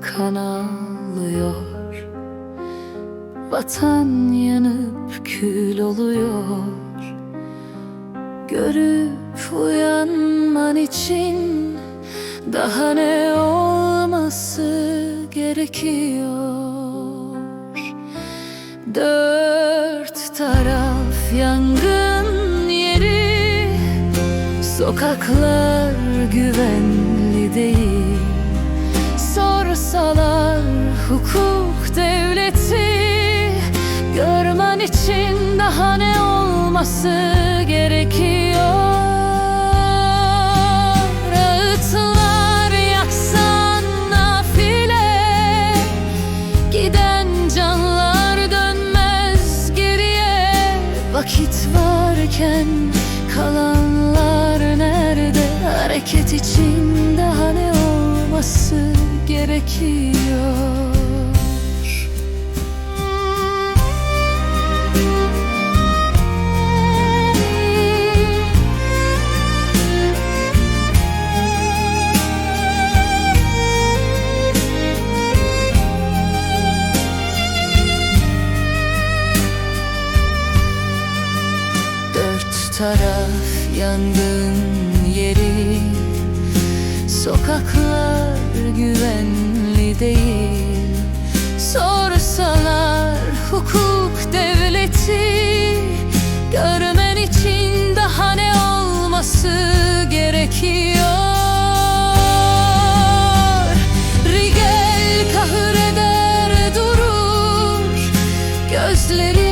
kan ağlıyor Vatan yanıp kül oluyor. Görüp uyanman için Daha ne olması gerekiyor? Dört taraf yangın yeri Sokaklar güvenli değil Sorsalar hukuk devleti Görmen için daha ne olması gerekiyor? Ağıtlar yaksan nafile Giden canlar dönmez geriye. Vakit varken kalanlar nerede? Hareket için gerekiyor. Taraf yangın yeri Sokaklar güvenli değil. Sorsalar hukuk devleti Görmen için daha ne olması gerekiyor? Rigel kahır eder durur Gözlerinde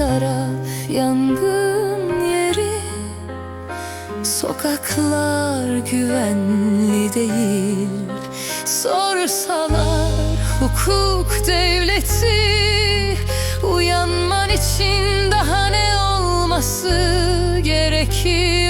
taraf yangın yeri. Sokaklar güvenli değil. Sorsalar hukuk devleti. Uyanman için daha ne olması gerekir